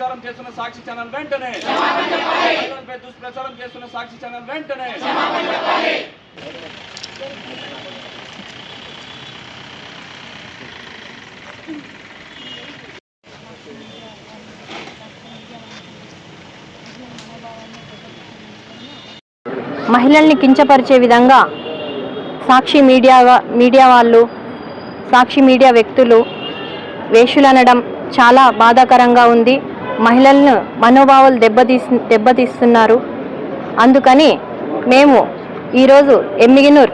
దుష్ప్రచారం చేస్తున్న సాక్షి ఛానల్ వెంటనే. దుష్ప్రచారం చేస్తున్న సాక్షి ఛానల్ వెంటనే. మహిళల్ని కించపరిచే విధంగా సాక్షి మీడియా మీడియా వాళ్ళు సాక్షి మీడియా వ్యక్తులు వేషులనడం చాలా బాధాకరంగా ఉంది. మహిళలను మనోభావాలు దెబ్బతీసి దెబ్బతీస్తున్నారు. అందుకని మేము ఈరోజు ఎమ్మిగినూర్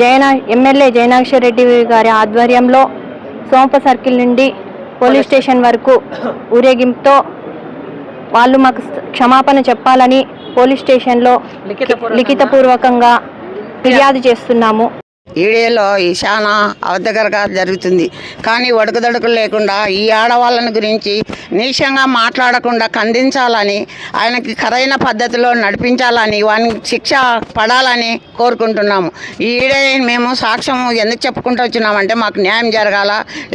జయనా ఎమ్మెల్యే జయనాక్షర్ రెడ్డి గారి ఆధ్వర్యంలో సోంప సర్కిల్ నుండి పోలీస్ స్టేషన్ వరకు ఊరేగింపుతో వాళ్ళు మాకు క్షమాపణ చెప్పాలని పోలీస్ స్టేషన్లో లిఖితపూర్వకంగా ఫిర్యాదు చేస్తున్నాము. ఈడేలో ఈ చాలా అవద్దగరగా జరుగుతుంది. కానీ ఒడుకుదొడుకులు లేకుండా ఈ ఆడవాళ్ళని గురించి నీచంగా మాట్లాడకుండా ఖండించాలని ఆయనకి ఖరైన పద్ధతిలో నడిపించాలని వానికి శిక్ష పడాలని కోరుకుంటున్నాము. ఈ ఈడే మేము సాక్ష్యం ఎందుకు చెప్పుకుంటూ వచ్చినామంటే మాకు న్యాయం జరగాల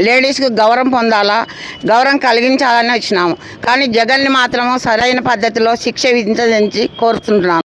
లేడీస్కి గౌరవం పొందాలా గౌరవం కలిగించాలని వచ్చినాము. కానీ జగన్ని మాత్రము సరైన పద్ధతిలో శిక్ష విధించదని కోరుతుంటున్నాము